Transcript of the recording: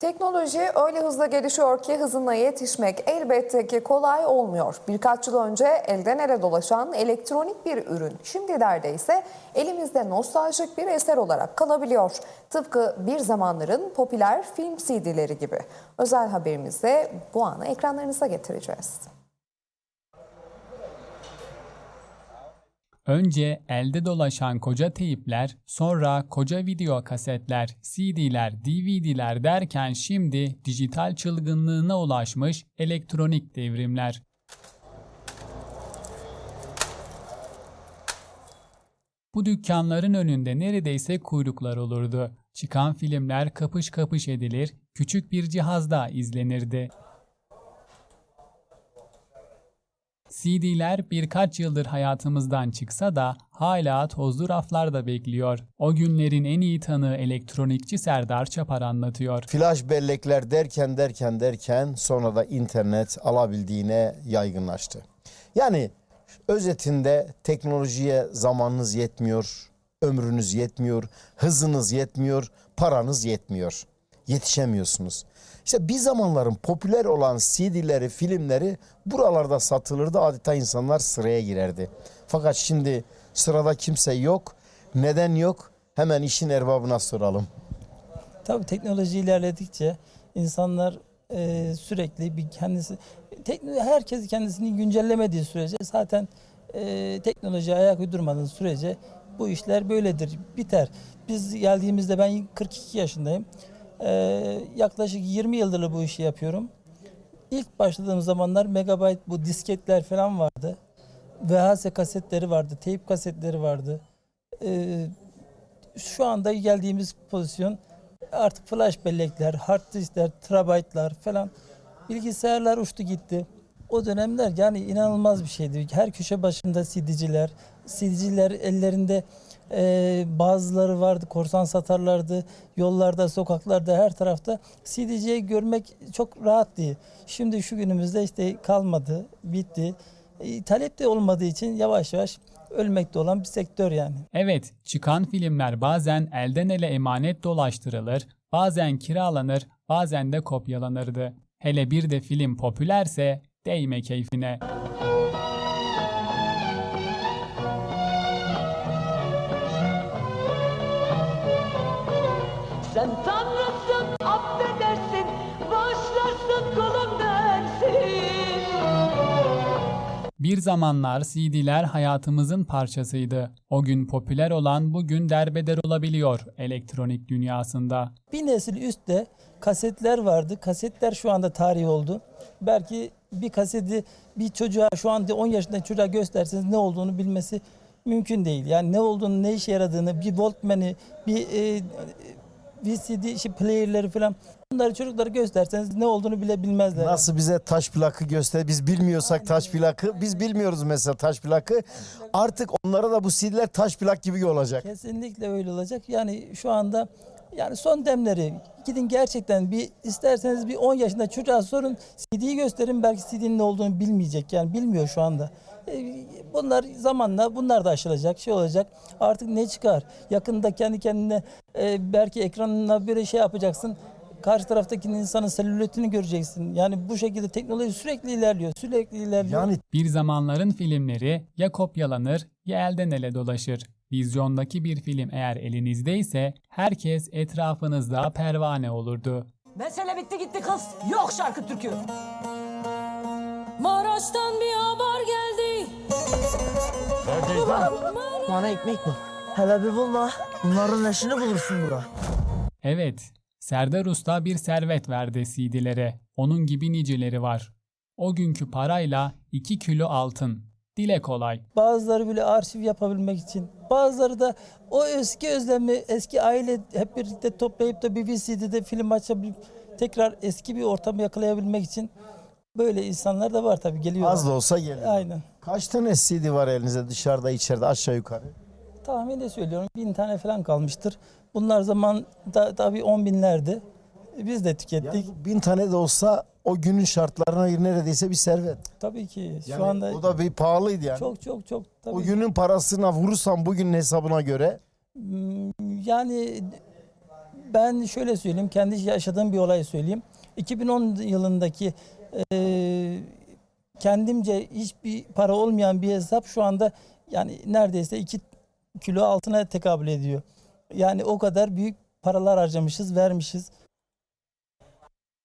Teknoloji öyle hızla gelişiyor ki hızına yetişmek elbette ki kolay olmuyor. Birkaç yıl önce elden ele dolaşan elektronik bir ürün şimdi neredeyse elimizde nostaljik bir eser olarak kalabiliyor. Tıpkı bir zamanların popüler film CD'leri gibi. Özel haberimizde bu anı ekranlarınıza getireceğiz. Önce elde dolaşan koca teyipler, sonra koca video kasetler, CD'ler, DVD'ler derken şimdi dijital çılgınlığına ulaşmış elektronik devrimler. Bu dükkanların önünde neredeyse kuyruklar olurdu. Çıkan filmler kapış kapış edilir, küçük bir cihazda izlenirdi. CD'ler birkaç yıldır hayatımızdan çıksa da hala tozlu raflarda bekliyor. O günlerin en iyi tanığı elektronikçi Serdar Çapar anlatıyor. Flash bellekler derken derken derken sonra da internet alabildiğine yaygınlaştı. Yani özetinde teknolojiye zamanınız yetmiyor, ömrünüz yetmiyor, hızınız yetmiyor, paranız yetmiyor. Yetişemiyorsunuz. İşte bir zamanların popüler olan CD'leri, filmleri buralarda satılırdı. Adeta insanlar sıraya girerdi. Fakat şimdi sırada kimse yok. Neden yok? Hemen işin erbabına soralım. Tabii teknoloji ilerledikçe insanlar e, sürekli bir kendisi tekno, herkes kendisini güncellemediği sürece zaten e, teknolojiye ayak uydurmadığı sürece bu işler böyledir, biter. Biz geldiğimizde ben 42 yaşındayım. E, yaklaşık 20 yıldır bu işi yapıyorum. İlk başladığım zamanlar megabayt bu disketler falan vardı. VHS kasetleri vardı, teyp kasetleri vardı. E, şu anda geldiğimiz pozisyon artık flash bellekler, hard diskler, terabaytlar falan bilgisayarlar uçtu gitti. O dönemler yani inanılmaz bir şeydi. Her köşe başında CD'ciler, CD'ciler ellerinde e, bazıları vardı, korsan satarlardı. Yollarda, sokaklarda, her tarafta CD'ciyi görmek çok rahat değil. Şimdi şu günümüzde işte kalmadı, bitti. E, talep de olmadığı için yavaş yavaş ölmekte olan bir sektör yani. Evet, çıkan filmler bazen elden ele emanet dolaştırılır, bazen kiralanır, bazen de kopyalanırdı. Hele bir de film popülerse değme keyfine. Sen tanrısın Bir zamanlar CD'ler hayatımızın parçasıydı. O gün popüler olan bugün derbeder olabiliyor elektronik dünyasında. Bir nesil üstte kasetler vardı. Kasetler şu anda tarih oldu. Belki bir kaseti bir çocuğa şu anda 10 yaşındaki çocuğa gösterseniz ne olduğunu bilmesi mümkün değil. Yani ne olduğunu, ne işe yaradığını, bir Walkman'i, bir e, VCD işte player'leri falan bunları çocuklara gösterseniz ne olduğunu bile bilmezler. Nasıl bize taş plakı göster biz bilmiyorsak taş plakı biz bilmiyoruz mesela taş plakı artık onlara da bu CD'ler taş plak gibi olacak. Kesinlikle öyle olacak. Yani şu anda yani son demleri gidin gerçekten bir isterseniz bir 10 yaşında çocuğa sorun CD'yi gösterin belki CD'nin ne olduğunu bilmeyecek yani bilmiyor şu anda. E, Bunlar zamanla bunlar da aşılacak şey olacak. Artık ne çıkar? Yakında kendi kendine e, belki ekranına böyle şey yapacaksın. Karşı taraftaki insanın selülitini göreceksin. Yani bu şekilde teknoloji sürekli ilerliyor. Sürekli ilerliyor. Yani Bir zamanların filmleri ya kopyalanır ya elden ele dolaşır. Vizyondaki bir film eğer elinizdeyse herkes etrafınızda pervane olurdu. Mesele bitti gitti kız Yok şarkı türkü Maraş'tan bir haber. Bana ekmek mi? Hele bir bulma. Bunların eşini bulursun bura. Evet, Serdar Usta bir servet verdi CD'lere. Onun gibi niceleri var. O günkü parayla 2 kilo altın. Dile kolay. Bazıları bile arşiv yapabilmek için. Bazıları da o eski özlemi, eski aile hep birlikte toplayıp da bir VCD'de film açabilip tekrar eski bir ortamı yakalayabilmek için böyle insanlar da var tabii geliyor. az da olsa geliyor. Aynen. Kaç tane CD var elinizde dışarıda içeride aşağı yukarı? Tahmin de söylüyorum bin tane falan kalmıştır. Bunlar zaman da, tabii on binlerdi. Biz de Yani tükettik. bu bin tane de olsa o günün şartlarına göre neredeyse bir servet. Tabii ki şu Yani anda o da bir pahalıydı yani. çok çok çok tabii. o günün parasına vurursam bugünün hesabına göre Hmm, Yani Ben şöyle söyleyeyim, kendi yaşadığım bir olayı söyleyeyim. 2010 yılındaki e, kendimce hiçbir para olmayan bir hesap şu anda yani neredeyse 2 kilo altına tekabül ediyor. Yani o kadar büyük paralar harcamışız, vermişiz.